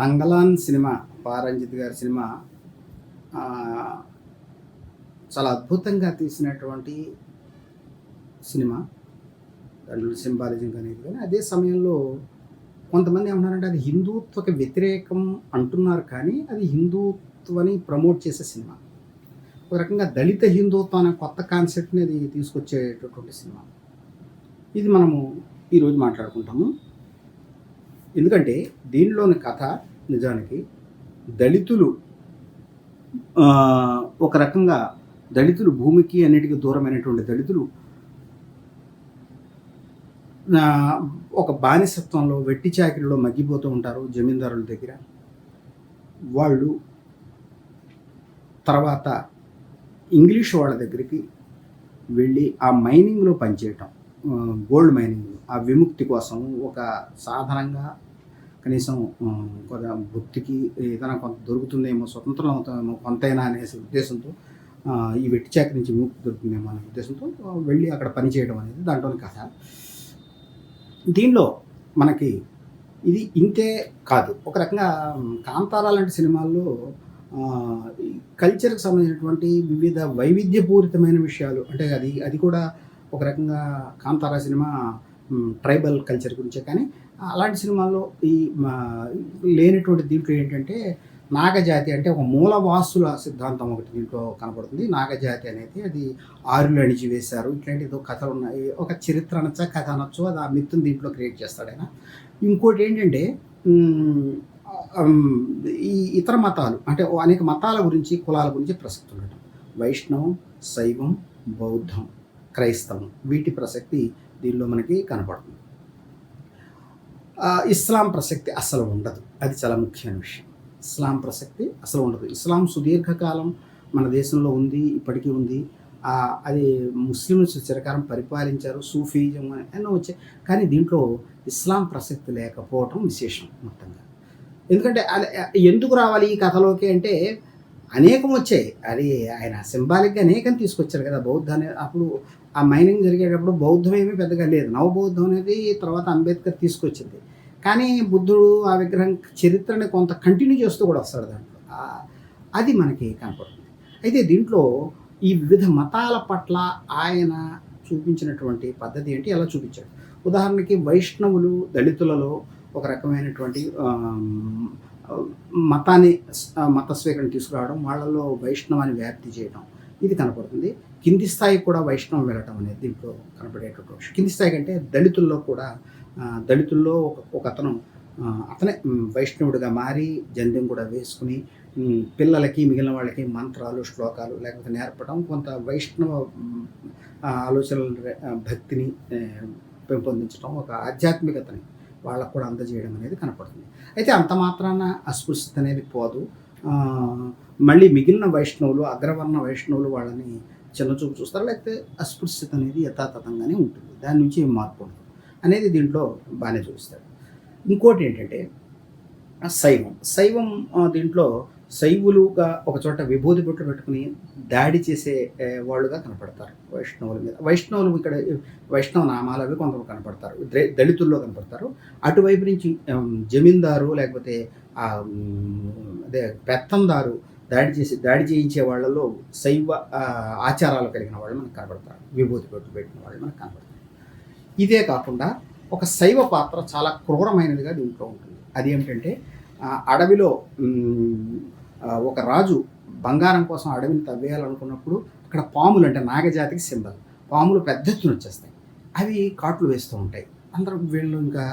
Thangalaan cinema Paramjit గారి cinema చాలా అద్భుతంగా తీసినటువంటి సినిమా. దాంట్లో సింబాలిజం అనేది కానీ అదే సమయంలో కొంతమంది ఏమన్నారంటే అది హిందుత్వకి వ్యతిరేకం అంటున్నారు కానీ అది హిందుత్వని ప్రమోట్ చేసే సినిమా. ఒక రకంగా దళిత హిందుత్వం అనే కొత్త కాన్సెప్ట్ని అది తీసుకొచ్చేటటువంటి సినిమా. ఇది మనము ఈరోజు మాట్లాడుకుంటాము. ఎందుకంటే దీనిలోని కథ నిజానికి దళితులు ఒక రకంగా దళితులు భూమికి అన్నిటికీ దూరమైనటువంటి దళితులు ఒక బానిసత్వంలో వెట్టి చాకిరిలో మగ్గిపోతూ ఉంటారు జమీందారుల దగ్గర. వాళ్ళు తర్వాత ఇంగ్లీష్ వాళ్ళ దగ్గరికి వెళ్ళి ఆ మైనింగ్లో పనిచేయటం గోల్డ్ మైనింగ్ ఆ విముక్తి కోసం ఒక సాధారణంగా కనీసం ఆ, కొంత భక్తికి ఏదైనా కొంత దొరుకుతుందేమో స్వతంత్రం అవుతామేమో కొంతైనా అనేసి ఉద్దేశంతో ఈ వెట్టి చాకరి నుంచి విముక్తి దొరుకుతుందేమో అనే ఉద్దేశంతో వెళ్ళి అక్కడ పనిచేయడం అనేది దాంట్లోని కథ. దీనిలో మనకి ఇది ఇంతే కాదు. ఒక రకంగా కాంతారా లాంటి సినిమాల్లో కల్చర్కి సంబంధించినటువంటి వివిధ వైవిధ్యపూరితమైన విషయాలు అంటే అది అది కూడా ఒక రకంగా కాంతారా సినిమా ట్రైబల్ కల్చర్ గురించే కానీ అలాంటి సినిమాల్లో ఈ మా, లేనటువంటి దీంట్లో ఏంటంటే నాగజాతి అంటే ఒక మూలవాసుల సిద్ధాంతం ఒకటి దీంట్లో కనపడుతుంది. నాగజాతి అనేది అది ఆరులు అణిచివేశారు ఇట్లాంటి ఏదో కథలు ఉన్నాయి. ఒక చరిత్ర అనొచ్చా కథ అనొచ్చు అది ఆ మిత్తుని దీంట్లో క్రియేట్ చేస్తాడు ఆయన. ఇంకోటి ఏంటంటే ఈ ఇతర మతాలు అంటే అనేక మతాల గురించి కులాల గురించి ప్రసక్తి ఉండటం వైష్ణవం శైవం బౌద్ధం క్రైస్తవం వీటి ప్రసక్తి దీనిలో మనకి కనపడుతుంది. ఇస్లాం ప్రసక్తి అసలు ఉండదు. అది చాలా ముఖ్యమైన విషయం. ఇస్లాం ప్రసక్తి అసలు ఉండదు. ఇస్లాం సుదీర్ఘకాలం మన దేశంలో ఉంది ఇప్పటికీ ఉంది. అది ముస్లింస్ చిరకాలం పరిపాలించారు సూఫీజం అని ఎన్నో వచ్చాయి కానీ దీంట్లో ఇస్లాం ప్రసక్తి లేకపోవటం విశేషం మొత్తంగా. ఎందుకంటే అది ఎందుకు రావాలి ఈ కథలోకి అంటే అనేకం వచ్చాయి అది ఆయన సింబాలిక్గా అనేకం తీసుకొచ్చారు కదా బౌద్ధ అనే అప్పుడు ఆ మైనింగ్ జరిగేటప్పుడు బౌద్ధం ఏమీ పెద్దగా లేదు. నవబౌద్ధం అనేది తర్వాత అంబేద్కర్ తీసుకొచ్చింది. కానీ బుద్ధుడు ఆ విగ్రహం చరిత్రని కొంత కంటిన్యూ చేస్తూ కూడా వస్తాడు దాంట్లో. అది మనకి కనపడుతుంది. అయితే దీంట్లో ఈ వివిధ మతాల పట్ల ఆయన చూపించినటువంటి పద్ధతి ఏంటి? ఎలా చూపించాడు. ఉదాహరణకి వైష్ణవులు దళితులలో ఒక రకమైనటువంటి మతాన్ని మత స్వీకరణ తీసుకురావడం వాళ్ళలో వైష్ణవాన్ని వ్యాప్తి చేయడం ఇది కనపడుతుంది. కింది స్థాయికి కూడా వైష్ణవం వెళ్ళటం అనేది దీంట్లో కనపడేటటువంటి విషయం కింది స్థాయి కంటే దళితుల్లో కూడా దళితుల్లో ఒక ఒక అతను అతనే వైష్ణవుడిగా మారి జంధ్యం కూడా వేసుకుని పిల్లలకి మిగిలిన వాళ్ళకి మంత్రాలు శ్లోకాలు లేకపోతే నేర్పడం కొంత వైష్ణవ ఆలోచనల భక్తిని పెంపొందించడం ఒక ఆధ్యాత్మికతని వాళ్ళకు కూడా అందజేయడం అనేది కనపడుతుంది. అయితే అంత మాత్రాన అస్పృశ్యత అనేది పోదు. మళ్ళీ మిగిలిన వైష్ణవులు అగ్రవర్ణ వైష్ణవులు వాళ్ళని చిన్నచూపు చూస్తారు? లేకపోతే అస్పృశ్యత అనేది యథాతథంగానే ఉంటుంది. దాని నుంచి ఏం మార్పు ఉండదు అనేది దీంట్లో బాగానే చూపిస్తారు. ఇంకోటి ఏంటంటే శైవం. శైవం దీంట్లో శైవులుగా ఒక చోట విభూతి బొట్లు పెట్టుకుని దాడి చేసే వాళ్ళుగా కనపడతారు వైష్ణవుల మీద. వైష్ణవులు ఇక్కడ వైష్ణవ నామాలు అవి కొంత కనపడతారు. దళితుల్లో కనపడతారు. అటువైపు నుంచి జమీందారు లేకపోతే అదే పెత్తందారు దాడి చేసి దాడి చేయించే వాళ్ళలో శైవ ఆచారాలు కలిగిన వాళ్ళు మనకు కనపడతారు. విభూతి బొట్టు పెట్టిన వాళ్ళు మనకు కనపడతారు. ఇదే కాకుండా ఒక శైవ పాత్ర చాలా క్రూరమైనదిగా దీంట్లో ఉంటుంది. అది ఏమిటంటే అడవిలో ఒక రాజు బంగారం కోసం అడవిని తవ్వేయాలనుకున్నప్పుడు అక్కడ పాములు అంటే నాగజాతికి సింబల్. పాములు పెద్ద ఎత్తున వచ్చేస్తాయి. అవి కాట్లు వేస్తూ ఉంటాయి. అందరం వీళ్ళు ఇంకా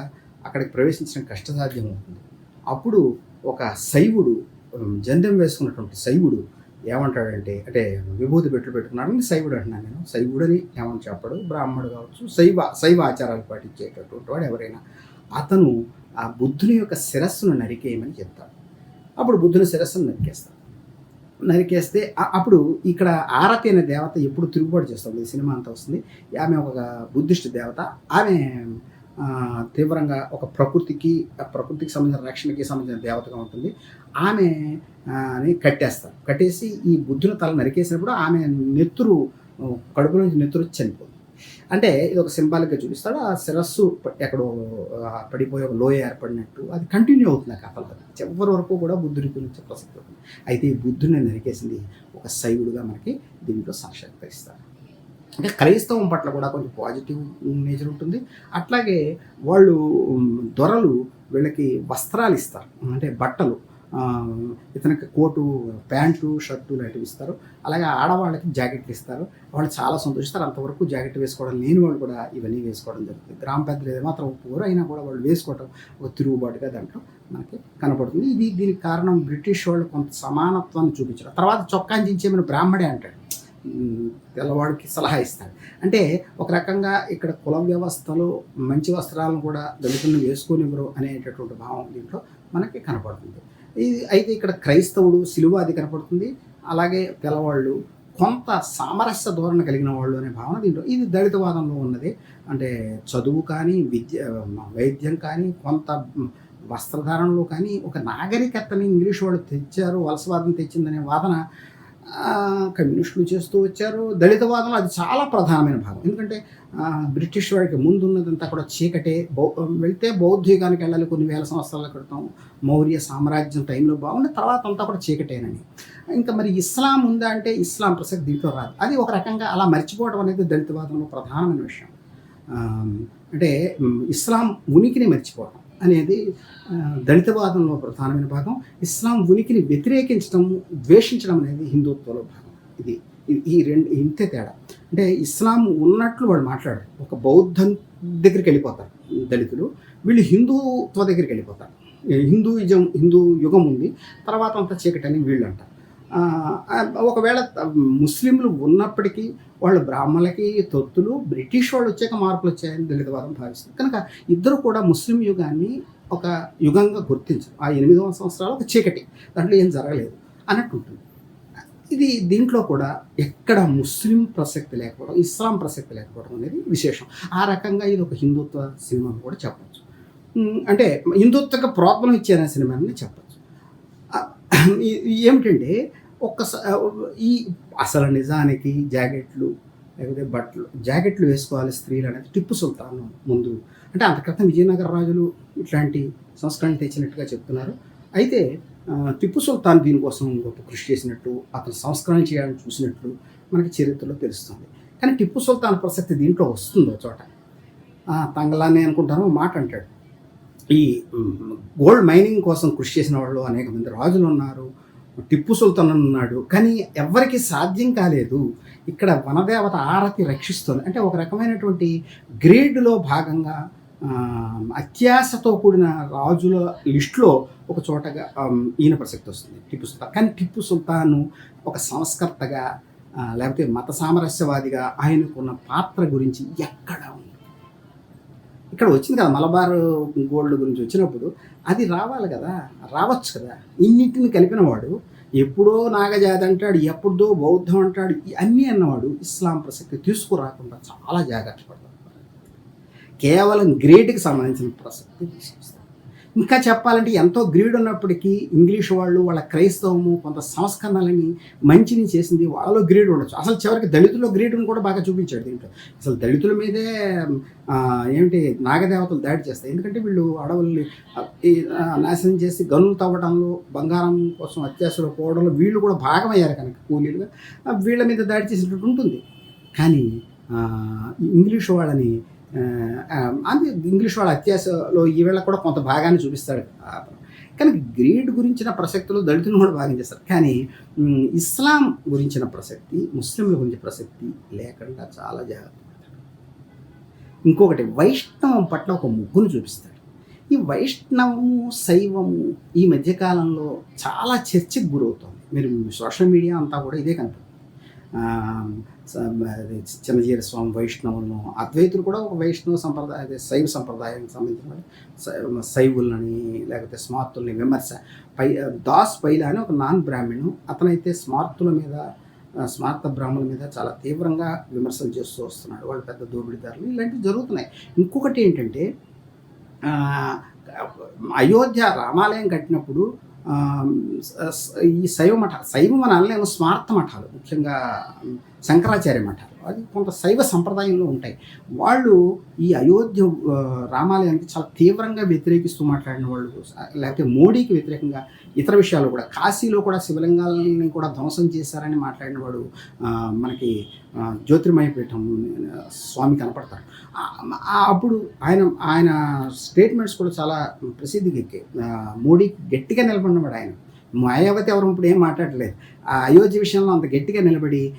అక్కడికి ప్రవేశించడం కష్టసాధ్యం అవుతుంది. అప్పుడు ఒక శైవుడు ఉమ్, జంధ్యం వేసుకున్నటువంటి శైవుడు ఏమంటాడంటే అంటే విభూతి పెట్టు పెట్టుకున్నాడని శైవుడు అంటున్నాను నేను. శైవుడని ఏమని చెప్పడు? బ్రాహ్మడు కావచ్చు శైవ శైవ ఆచారాలు పాటించేటటువంటి వాడు ఎవరైనా. అతను ఆ బుద్ధుని యొక్క శిరస్సును నరికేయమని చెప్తాడు. అప్పుడు బుద్ధుని శిరస్సును నరికేస్తాడు నరికేస్తే అప్పుడు ఇక్కడ ఆరతి అనే దేవత ఎప్పుడు తిరుగుబాటు చేస్తుంది. ఈ సినిమా అంతా వస్తుంది. ఆమె ఒక బుద్ధిస్ట్ దేవత. ఆమె తీవ్రంగా ఒక ప్రకృతికి ఆ ప్రకృతికి సంబంధించిన రక్షణకి సంబంధించిన దేవతగా ఉంటుంది. ఆమె కట్టేస్తారు. కట్టేసి ఈ బుద్ధుని తల నరికేసినప్పుడు ఆమె నెత్తురు ఆ, కడుపు నుంచి నెత్తురు చనిపోతుంది. అంటే ఇది ఒక సింబాలిక్గా చూపిస్తాడు. ఆ శిరస్సు ఎక్కడో పడిపోయి ఒక లోయ ఏర్పడినట్టు అది కంటిన్యూ అవుతుంది ఆ కథలో చివరి వరకు కూడా బుద్ధుడి గురించి ప్రసక్తి అవుతుంది అయితే ఈ బుద్ధుడిని నరికేసింది ఒక శైవుడుగా మనకి దీంట్లో సాక్షాత్కరిస్తారు. అంటే క్రైస్తవం పట్ల కూడా కొంచెం పాజిటివ్ నేచర్ ఉంటుంది. అట్లాగే వాళ్ళు దొరలు వీళ్ళకి వస్త్రాలు ఇస్తారు. అంటే బట్టలు. ఇతనికి కోటు ప్యాంటు షర్టు లాంటివి ఇస్తారు. అలాగే ఆడవాళ్ళకి జాకెట్లు ఇస్తారు. వాళ్ళు చాలా సంతోషిస్తారు. అంతవరకు జాకెట్ వేసుకోవడం లేని వాళ్ళు కూడా ఇవన్నీ వేసుకోవడం జరుగుతుంది. గ్రామ పెద్దలు ఏమాత్రం ఒప్పుకోరు అయినా కూడా వాళ్ళు వేసుకోవడం ఒక తిరుగుబాటుగా దాంట్లో మనకి కనపడుతుంది. ఇది దీనికి కారణం బ్రిటిష్ వాళ్ళు కొంత సమానత్వాన్ని చూపించడం తర్వాత చొక్కాని చించేమని బ్రాహ్మడే అంటాడు. తెల్లవాడికి సలహా ఇస్తాడు. అంటే ఒక రకంగా ఇక్కడ కుల వ్యవస్థలో మంచి వస్త్రాలను కూడా దళితులను వేసుకోనివ్వరు అనేటటువంటి భావం దీంట్లో మనకి కనపడుతుంది. ఇది అయితే ఇక్కడ క్రైస్తవుడు సిలువ అది కనపడుతుంది. అలాగే పిల్లవాళ్ళు కొంత సామరస్య ధోరణ కలిగిన వాళ్ళు అనే భావన దీంట్లో. ఇది దళితవాదంలో ఉన్నది. అంటే చదువు కానీ విద్య వైద్యం కానీ కొంత వస్త్రధారణలో కానీ ఒక నాగరికతని ఇంగ్లీష్ వాళ్ళు తెచ్చారు వలసవాదం తెచ్చిందనే వాదన కమ్యూనిస్టులు చేస్తూ వచ్చారు. దళితవాదంలో అది చాలా ప్రధానమైన భాగం. ఎందుకంటే బ్రిటిష్ వాడికి ముందున్నదంతా కూడా చీకటే. బౌ వెళ్తే బౌద్ధికానికి వెళ్ళాలి కొన్ని వేల సంవత్సరాల క్రితం. మౌర్య సామ్రాజ్యం టైంలో బాగుండే తర్వాత అంతా కూడా చీకటేనని. ఇంకా మరి ఇస్లాం ఉందా అంటే ఇస్లాం ప్రసక్తి దీంట్లో రాదు. అది ఒక రకంగా అలా మర్చిపోవడం అనేది దళితవాదంలో ప్రధానమైన విషయం. అంటే ఇస్లాం ఉనికిని మర్చిపోవడం అనేది దళితవాదంలో ప్రధానమైన భాగం. ఇస్లాం ఉనికిని వ్యతిరేకించడం ద్వేషించడం అనేది హిందుత్వంలో భాగం. ఇది ఈ- రెండు ఇంతే తేడా. అంటే ఇస్లాం ఉన్నట్లు వాళ్ళు మాట్లాడరు. ఒక బౌద్ధం దగ్గరికి వెళ్ళిపోతారు దళితులు. వీళ్ళు హిందూత్వ దగ్గరికి వెళ్ళిపోతారు. హిందూయిజం హిందూ యుగం ఉంది. తర్వాత అంతా అని వీళ్ళు అంటారు ఒకవేళ ముస్లింలు ఉన్నప్పటికీ వాళ్ళు బ్రాహ్మణులకి తొత్తులు బ్రిటిష్ వాళ్ళు వచ్చాక మార్పులు వచ్చాయని దళితవాదం భావిస్తుంది. కనుక ఇద్దరు కూడా ముస్లిం యుగాన్ని ఒక యుగంగా గుర్తించరు. ఆ ఎనిమిది వందల సంవత్సరాలు ఒక చీకటి. దాంట్లో ఏం జరగలేదు అన్నట్టు ఉంటుంది. ఇది దీంట్లో కూడా ఎక్కడ ముస్లిం ప్రసక్తి లేకపోవడం ఇస్లాం ప్రసక్తి లేకపోవడం అనేది విశేషం. ఆ రకంగా ఇది ఒక హిందుత్వ సినిమా అని కూడా చెప్పచ్చు. అంటే హిందుత్వకు ప్రోత్బలం ఇచ్చారనే సినిమా అని చెప్పచ్చు. ఏమిటంటే ఒక్కసారి ఈ అసలు నిజానికి జాకెట్లు లేకపోతే బట్టలు జాకెట్లు వేసుకోవాలి స్త్రీలు అనేది టిప్పు సుల్తాన్ ముందు. అంటే అంతక్రితం విజయనగర రాజులు ఇట్లాంటి సంస్కరణ తెచ్చినట్టుగా చెప్తున్నారు. అయితే టిప్పు సుల్తాన్ దీనికోసం గొప్ప కృషి చేసినట్టు అతను సంస్కరణ చేయాలని చూసినట్లు మనకి చరిత్రలో తెలుస్తుంది. కానీ టిప్పు సుల్తాన్ ప్రసక్తి దీంట్లో వస్తుందో చోట. తంగలానే తంగలాన్ని అనుకుంటాను మాట అంటాడు. ఈ గోల్డ్ మైనింగ్ కోసం కృషి చేసిన వాళ్ళు అనేక మంది రాజులు ఉన్నారు. టిప్పు సుల్తాన్ ఉన్నాడు కానీ ఎవరికి సాధ్యం కాలేదు. ఇక్కడ వనదేవత ఆరతి రక్షిస్తుంది. అంటే ఒక రకమైనటువంటి గ్రేడ్లో భాగంగా అత్యాశతో కూడిన రాజుల లిస్టులో ఒక చోటగా ఈయన ప్రసక్తి వస్తుంది టిప్పు సుల్తాన్. కానీ టిప్పు సుల్తాను ఒక సంస్కర్తగా లేకపోతే మత సామరస్యవాదిగా ఆయనకున్న పాత్ర గురించి ఎక్కడ ఉంది? ఇక్కడ వచ్చింది కదా మలబార్ గోల్డ్ గురించి వచ్చినప్పుడు అది రావాలి కదా రావచ్చు కదా. ఇన్నింటిని కలిపినవాడు ఎప్పుడో నాగజాతి అంటాడు ఎప్పుడో బౌద్ధం అంటాడు అన్నీ అన్నవాడు ఇస్లాం ప్రసక్తి తీసుకురాకుండా చాలా జాగ్రత్త పడతాడు. కేవలం గ్రేడ్కి సంబంధించిన ప్రసక్తి తీసుకొస్తాడు. ఇంకా చెప్పాలంటే ఎంతో గ్రీడ్ ఉన్నప్పటికీ ఇంగ్లీష్ వాళ్ళు వాళ్ళ క్రైస్తవము కొంత సంస్కరణలని మంచిని చేసింది వాళ్ళలో గ్రీడ్ ఉండొచ్చు. అసలు చివరికి దళితుల్లో గ్రీడ్ని కూడా బాగా చూపించాడు దీంట్లో. అసలు దళితుల మీదే ఏమిటి నాగదేవతలు దాడి చేస్తాయి. ఎందుకంటే వీళ్ళు అడవుల్ని నాశనం చేసి గనులు తవ్వడంలో బంగారం కోసం అత్యాశలు పోవడంలో వీళ్ళు కూడా భాగమయ్యారు కనుక కూలీలుగా. వీళ్ళ మీద దాడి చేసినట్టు ఉంటుంది. కానీ ఇంగ్లీష్ వాళ్ళని అందుకే ఇంగ్లీష్ వాళ్ళ అత్యాశలో ఈవేళ కూడా కొంత భాగాన్ని చూపిస్తాడు. కానీ గ్రీడ్ గురించిన ప్రసక్తులు దళితులను కూడా భాగం చేస్తారు. కానీ ఇస్లాం గురించిన ప్రసక్తి ముస్లింల గురించి ప్రసక్తి లేకుండా చాలా జాగ్రత్త ఇంకొకటి వైష్ణవం పట్ల ఒక ముగ్గును చూపిస్తాడు. ఈ వైష్ణవము శైవము ఈ మధ్యకాలంలో చాలా చర్చకు గురవుతుంది. మీరు సోషల్ మీడియా అంతా కూడా ఇదే కనపడుతుంది చిన్నజీర స్వామి వైష్ణవులను అద్వైతులు కూడా ఒక వైష్ణవ సంప్రదాయ అదే శైవ సంప్రదాయానికి సంబంధించిన శైవులని లేకపోతే స్మార్తుల్ని విమర్శ పై దాస్ పైలా అని ఒక నాన్ బ్రాహ్మణు అతనైతే స్మార్తుల మీద స్మార్త బ్రాహ్మణుల మీద చాలా తీవ్రంగా విమర్శలు చేస్తూ వస్తున్నాడు. వాళ్ళు పెద్ద దోపిడీదారులు. ఇలాంటివి జరుగుతున్నాయి. ఇంకొకటి ఏంటంటే అయోధ్య రామాలయం కట్టినప్పుడు ఈ శైవ మఠ శైవ మన అనలేము స్మార్త మఠాలు ముఖ్యంగా శంకరాచార్య మఠాలు అది కొంత శైవ సంప్రదాయంలో ఉంటాయి. వాళ్ళు ఈ అయోధ్య రామాలయానికి చాలా తీవ్రంగా వ్యతిరేకిస్తూ మాట్లాడిన వాళ్ళు లేకపోతే మోడీకి వ్యతిరేకంగా ఇతర విషయాలు కూడా కాశీలో కూడా శివలింగాలని కూడా ధ్వంసం చేశారని మాట్లాడిన వాడు మనకి జ్యోతిర్మయ పీఠం స్వామి కనపడతారు. అప్పుడు ఆయన ఆయన స్టేట్మెంట్స్ కూడా చాలా ప్రసిద్ధికి ఎక్కాయి. మోడీ మోడీకి గట్టిగా నిలబడినవాడు ఆయన. మాయావతి ఎవరు ఇప్పుడు ఏం మాట్లాడలేదు. ఆ అయోధ్య విషయంలో అంత గట్టిగా నిలబడి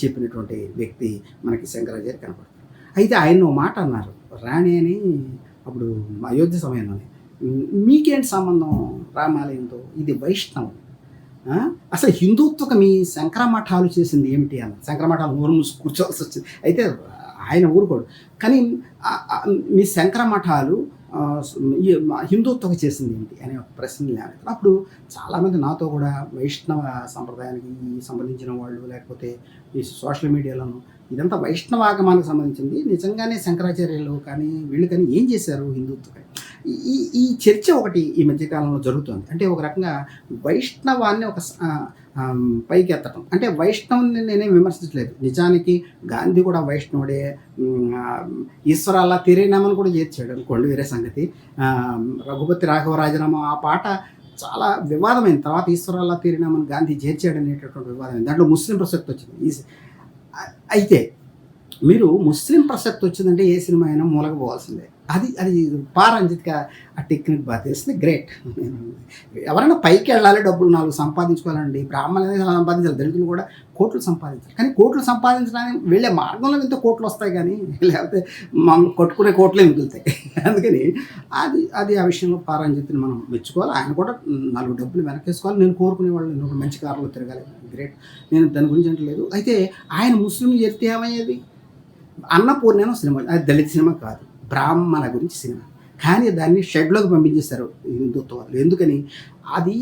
చెప్పినటువంటి వ్యక్తి మనకి శంకరాచార్య కనపడతారు. అయితే ఆయన ఓ మాట అన్నారు. రాణి అని అప్పుడు అయోధ్య సమయంలోనే. మీకేంటి సంబంధం రామాలయంతో? ఇది వైష్ణవం. అసలు హిందుత్వకు మీ శంకర మఠాలు చేసింది ఏమిటి అన్న? శంకరమఠాలు ఊరు మూసి కూర్చోవాల్సి వచ్చింది. అయితే ఆయన ఊరుకోడు. కానీ మీ శంకర మఠాలు హిందుత్వం చేసింది ఏంటి అనే ఒక ప్రశ్న లేవనెత్తారు. అప్పుడు చాలామంది నాతో కూడా వైష్ణవ సంప్రదాయానికి సంబంధించిన వాళ్ళు లేకపోతే ఈ సోషల్ మీడియాలోను ఇదంతా వైష్ణవాగమానికి సంబంధించింది నిజంగానే శంకరాచార్యులు కానీ వీళ్ళు కానీ ఏం చేశారు హిందుత్వం ఈ ఈ చర్చ ఒకటి ఈ మధ్యకాలంలో జరుగుతుంది. అంటే ఒక రకంగా వైష్ణవాన్ని ఒక స- పైకి అంటే వైష్ణవుని నేనేం విమర్శించలేదు. నిజానికి గాంధీ కూడా వైష్ణవుడే. ఉమ్, ఆ, ఈశ్వరాల్లా తిరేనామని కూడా చేర్చాడు అనుకోండి వేరే సంగతి. రఘుపతి రాఘవ రాజనామా ఆ పాట చాలా వివాదమైన తర్వాత ఈశ్వరాల్లా తీరినామని గాంధీ చేర్చాడు అనేటటువంటి వివాదమైంది. దాంట్లో ముస్లిం ప్రసక్తి వచ్చింది. అయితే మీరు ముస్లిం ప్రసక్తి వచ్చిందంటే ఏ సినిమా అయినా మూలకపోవాల్సిందే అది అది పారంజిత్గా ఆ టెక్నిక్ బాగా తెలిసింది గ్రేట్ ఎవరైనా పైకి వెళ్ళాలి డబ్బులు నాలుగు సంపాదించుకోవాలండి. బ్రాహ్మణులు సంపాదించాలి దళితులు కూడా కోట్లు సంపాదించాలి. కానీ కోట్లు సంపాదించడానికి వెళ్ళే మార్గంలో ఎంతో కోట్లు వస్తాయి కానీ లేకపోతే మనం కొట్టుకునే కోట్లే మిగులుతాయి. అందుకని అది అది ఆ విషయంలో పారంజిత్ని మనం మెచ్చుకోవాలి. ఆయన కూడా నాలుగు డబ్బులు వెనకేసుకోవాలి. నేను కోరుకునే వాళ్ళు నేను ఒక మంచి కారులో తిరగాలి. గ్రేట్ నేను దాని గురించి అంటలేదు అయితే ఆయన ముస్లిం చెప్తే ఏమయ్యేది? అన్నపూర్ణ సినిమా అది దళిత సినిమా కాదు. బ్రాహ్మణ గురించి సినిమా. కానీ దాన్ని షెడ్లోకి పంపించేశారు హిందుత్వాలు ఎందుకని? అది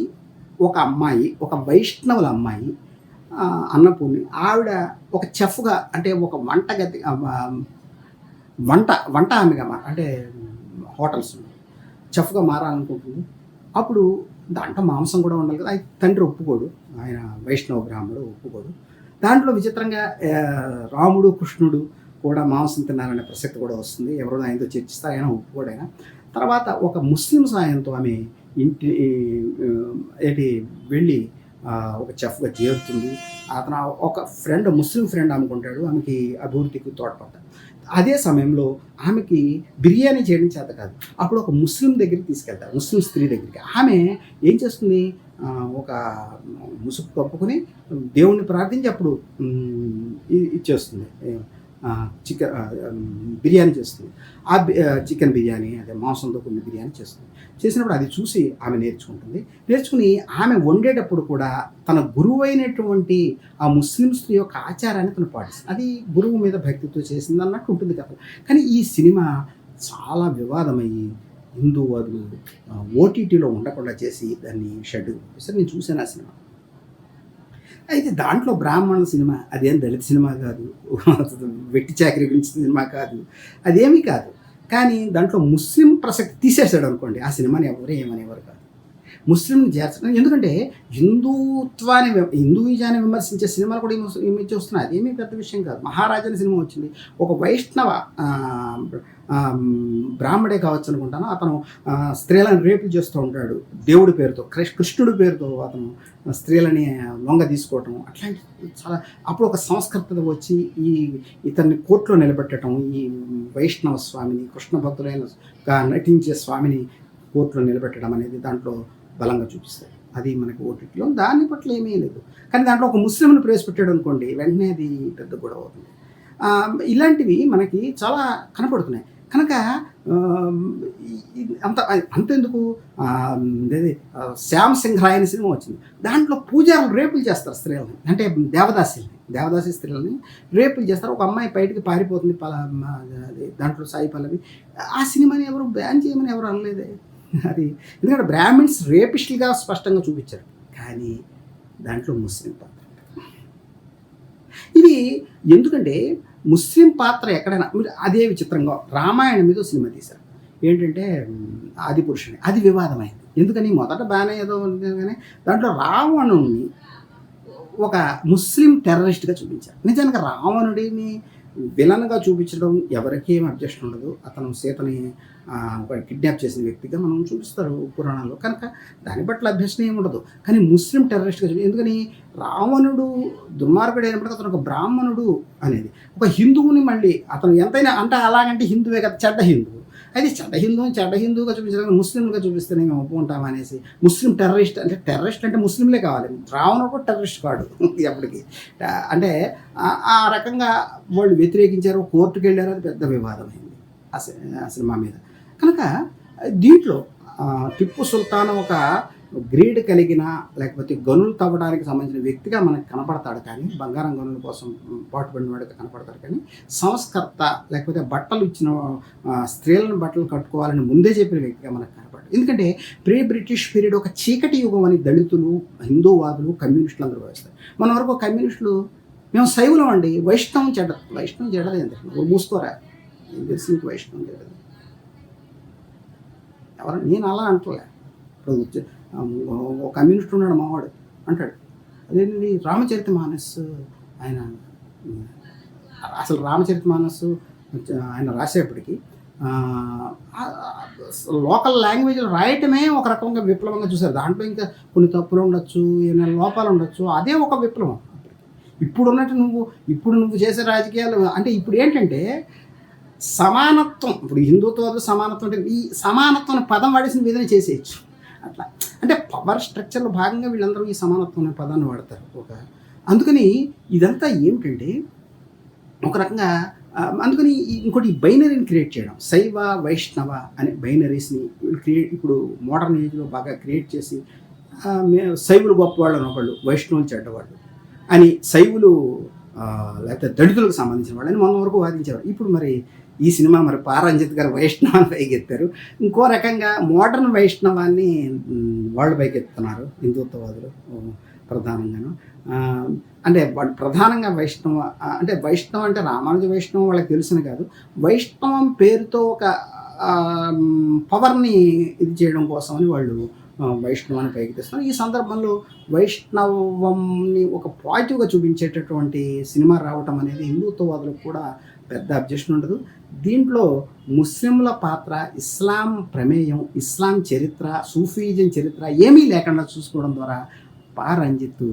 ఒక అమ్మాయి ఒక వైష్ణవుల అమ్మాయి అన్నపూర్ణి. ఆవిడ ఒక చెఫ్గా అంటే ఒక వంటగతి గది వంట వంట ఆమెగా మా అంటే హోటల్స్ చెఫ్గా మారాలనుకుంటుంది. అప్పుడు దాంట్లో మాంసం కూడా ఉండాలి కదా. తండ్రి ఒప్పుకోడు. ఆయన వైష్ణవ బ్రాహ్మడు ఒప్పుకోడు. దాంట్లో విచిత్రంగా రాముడు కృష్ణుడు కూడా మాంసం తినాలనే ప్రసక్తి కూడా వస్తుంది. ఎవరో ఆయనతో చర్చిస్తారు ఆయన ఒప్పుకోడైనా తర్వాత ఒక ముస్లిం సాయంతో ఆమె ఇంటి ఏంటి వెళ్ళి ఒక చెఫ్గా చేరుతుంది. అతను ఒక ఫ్రెండ్ ముస్లిం ఫ్రెండ్ అనుకుంటాడు ఆమెకి అభివృద్ధికి తోడ్పడతాడు. అదే సమయంలో ఆమెకి బిర్యానీ చేయడం చేత కాదు. అప్పుడు ఒక ముస్లిం దగ్గరికి తీసుకెళ్తారు. ముస్లిం స్త్రీ దగ్గరికి. ఆమె ఏం చేస్తుంది? ఒక ముసుగు కప్పుకొని దేవుణ్ణి ప్రార్థించి అప్పుడు ఇచ్చేస్తుంది. చికెన్ బిర్యానీ చేస్తుంది. ఆ బి- చికెన్ బిర్యానీ అదే మాంసంతో కొన్ని బిర్యానీ చేస్తుంది. చేసినప్పుడు అది చూసి ఆమె నేర్చుకుంటుంది. నేర్చుకుని ఆమె వండేటప్పుడు కూడా తన గురువు అయినటువంటి ఆ ముస్లిం స్త్రీ యొక్క ఆచారాన్ని తను పాటిస్తుంది. అది గురువు మీద భక్తితో చేసింది అన్నట్టు ఉంటుంది కథ కానీ ఈ సినిమా చాలా వివాదమయ్యి హిందూవాదులు ఓటీటీలో ఉండకుండా చేసి దాన్ని షెడ్ సార్ నేను చూశాను ఆ సినిమా. అయితే దాంట్లో బ్రాహ్మణ సినిమా అదేం దళిత సినిమా కాదు వెట్టి చాకరీ గురించి సినిమా కాదు అదేమీ కాదు. కానీ దాంట్లో ముస్లిం ప్రసక్తి తీసేశాడు అనుకోండి ఆ సినిమాని ఎవరు ఏమనేవారు కాదు. ముస్లింని చేర్చడం ఎందుకంటే హిందుత్వాన్ని వి- హిందూయిజాన్ని విమర్శించే సినిమాలు కూడా ఈ ముస్- ఈ మధ్య వస్తున్నాయి. అదేమీ పెద్ద విషయం కాదు. మహారాజా సినిమా వచ్చింది. ఒక వైష్ణవ బ్రాహ్మడే కావచ్చు అనుకుంటాను. అతను స్త్రీలను రేపు చేస్తూ ఉంటాడు దేవుడి పేరుతో కృష్- కృష్ణుడి పేరుతో అతను స్త్రీలని లొంగ తీసుకోవటం అట్లాంటి చాలా అప్పుడు ఒక సంస్కృత వచ్చి ఈ ఇతన్ని కోర్టులో నిలబెట్టడం ఈ వైష్ణవ స్వామిని కృష్ణ భక్తులైన నటించే స్వామిని కోర్టులో నిలబెట్టడం అనేది దాంట్లో బలంగా చూపిస్తాయి. అది మనకి ఓటీటీలో దాని పట్ల ఏమీ లేదు. కానీ దాంట్లో ఒక ముస్లింను ప్రవేశపెట్టాడు అనుకోండి వెంటనే అది పెద్ద గొడవ అవుతుంది. ఇలాంటివి మనకి చాలా కనపడుతున్నాయి. కనుక అంత అంతెందుకు? ఆ, శ్యామ్ సింగ్ రాయ్ అనే సినిమా వచ్చింది. దాంట్లో పూజారులు రేపులు చేస్తారు స్త్రీలని. అంటే దేవదాసిల్ని దేవదాసి స్త్రీలని రేపులు చేస్తారు. ఒక అమ్మాయి బయటికి పారిపోతుంది పల అది దాంట్లో సాయి పల్లవి. ఆ సినిమాని ఎవరు బ్యాన్ చేయమని ఎవరు అనలేదే. అది ఎందుకంటే బ్రాహ్మిన్స్ రేపిస్టులుగా స్పష్టంగా చూపించారు. కానీ దాంట్లో ముస్లిం పాత్ర. ఇది ఎందుకంటే ముస్లిం పాత్ర ఎక్కడైనా మీరు అదే విచిత్రంగా రామాయణం మీద సినిమా తీశారు. ఏంటంటే ఆది పురుషుని. అది వివాదమైంది. ఎందుకని? మొదట బాగానే ఏదో కానీ దాంట్లో రావణుణ్ణి ఒక ముస్లిం టెర్రరిస్ట్గా చూపించారు. నిజానికి రావణుడిని విలన్గా చూపించడం ఎవరికీ ఏం అబ్జెక్షన్ ఉండదు. అతను సీతని ఒక కిడ్నాప్ చేసిన వ్యక్తిగా మనం చూపిస్తారు పురాణాల్లో. కనుక దాన్ని బట్టి అభ్యసనం ఏమి ఉండదు. కానీ ముస్లిం టెర్రరిస్ట్గా చూపి ఎందుకని? రావణుడు దుర్మార్గుడు అయినప్పటికీ అతను ఒక బ్రాహ్మణుడు అనేది. ఒక హిందువుని మళ్ళీ అతను ఎంతైనా అంటే అలాగంటే హిందువే కదా చెడ్డ హిందువు. అయితే చెడ్డ హిందువుని చెడ్డ హిందువుగా చూపించడానికి ముస్లింలుగా చూపిస్తేనే మేము ఒప్పుకుంటాం అనేసి. ముస్లిం టెర్రరిస్ట్ అంటే టెర్రరిస్ట్ అంటే ముస్లింలే కావాలి. రావణ కూడా టెర్రరిస్ట్ కాడు ఎప్పటికీ. అంటే ఆ- రకంగా వాళ్ళు వ్యతిరేకించారు కోర్టుకు వెళ్ళారు అది పెద్ద వివాదమైంది ఆ ఆ సినిమా మీద. కనుక దీంట్లో టిప్పు సుల్తాన్ ఒక గ్రీడ్ కలిగిన లేకపోతే గనులు తవ్వడానికి సంబంధించిన వ్యక్తిగా మనకు కనపడతాడు కానీ బంగారం గనుల కోసం పాటుపడిన వాడికి కనపడతాడు కానీ సంస్కర్త లేకపోతే బట్టలు ఇచ్చిన స్త్రీలను బట్టలు కట్టుకోవాలని ముందే చెప్పిన వ్యక్తిగా మనకు కనపడదు ఎందుకంటే ప్రీ బ్రిటిష్ పీరియడ్ ఒక చీకటి యుగం అని దళితులు హిందూవాదులు కమ్యూనిస్టులు అందరూ భావిస్తారు. మన వరకు కమ్యూనిస్టులు మేము శైవులం అండి వైష్ణవం చెడ్డ వైష్ణవం చెడ్డది ఎంత మూసుకోరా? తెలిసి నీకు వైష్ణవం చెడ్డది? ఎవరు? నేను అలా అంటలే. ఇప్పుడు ఒక కమ్యూనిస్ట్ ఉన్నాడు మావాడు అంటాడు. అదేంటి రామచరిత మానస్ ఆయన అసలు రామచరిత మానస్సు ఆయన రాసేప్పటికి లోకల్ లాంగ్వేజ్లో రాయటమే ఒక రకంగా విప్లవంగా చూశారు. దాంట్లో ఇంకా కొన్ని తప్పులు ఉండొచ్చు ఏమైనా లోపాలు ఉండొచ్చు అదే ఒక విప్లవం ఇప్పుడు ఉన్నట్టు నువ్వు ఇప్పుడు నువ్వు చేసే రాజకీయాలు అంటే ఇప్పుడు ఏంటంటే సమానత్వం ఇప్పుడు హిందుత్వ సమానత్వం అంటే ఈ సమానత్వం పదం వాడేసిన విధంగా చేసేయచ్చు. అట్లా. అంటే పవర్ స్ట్రక్చర్లో భాగంగా వీళ్ళందరూ ఈ సమానత్వం అనే పదాన్ని వాడతారు. ఒక అందుకని ఇదంతా ఏమిటంటే ఒక రకంగా అందుకని ఇంకోటి ఈ బైనరీని క్రియేట్ చేయడం. శైవ వైష్ణవ అనే బైనరీస్ని క్రియేట్ ఇప్పుడు మోడర్న్ ఏజ్లో బాగా క్రియేట్ చేసి శైవులు గొప్పవాళ్ళు అనేవాళ్ళు ఒకళ్ళు వైష్ణవులు చెడ్డవాళ్ళు అని శైవులు లేకపోతే దళితులకు సంబంధించిన వాళ్ళని మొన్న వరకు వాదించేవారు. ఇప్పుడు మరి ఈ సినిమా మరి పారంజిత్ గారు వైష్ణవాన్ని పైకెత్తారు. ఇంకో రకంగా మోడర్న్ వైష్ణవాన్ని వరల్డ్ వాళ్ళు పైకెత్తుతున్నారు హిందుత్వవాదులు ప్రధానంగాను. అంటే ప్రధానంగా వైష్ణవ అంటే వైష్ణవం అంటే రామానుజ వైష్ణవం వాళ్ళకి తెలిసిన కాదు. వైష్ణవం పేరుతో ఒక పవర్ని ఇది చేయడం కోసమని వాళ్ళు వైష్ణవాన్ని పైకి తెస్తున్నారు ఈ సందర్భంలో వైష్ణవంని ఒక పాజిటివ్గా చూపించేటటువంటి సినిమా రావటం అనేది హిందుత్వవాదులకు కూడా పెద్ద అబ్జెక్షన్ ఉండదు. దీంట్లో ముస్లింల పాత్ర ఇస్లాం ప్రమేయం ఇస్లాం చరిత్ర సూఫీజం చరిత్ర ఏమీ లేకుండా చూసుకోవడం ద్వారా పా రంజిత్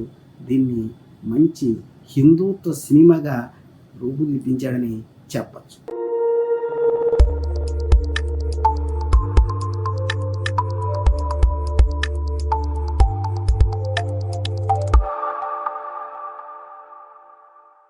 దీన్ని మంచి హిందుత్వ సినిమాగా రూపుదిద్దించాడని చెప్పచ్చు.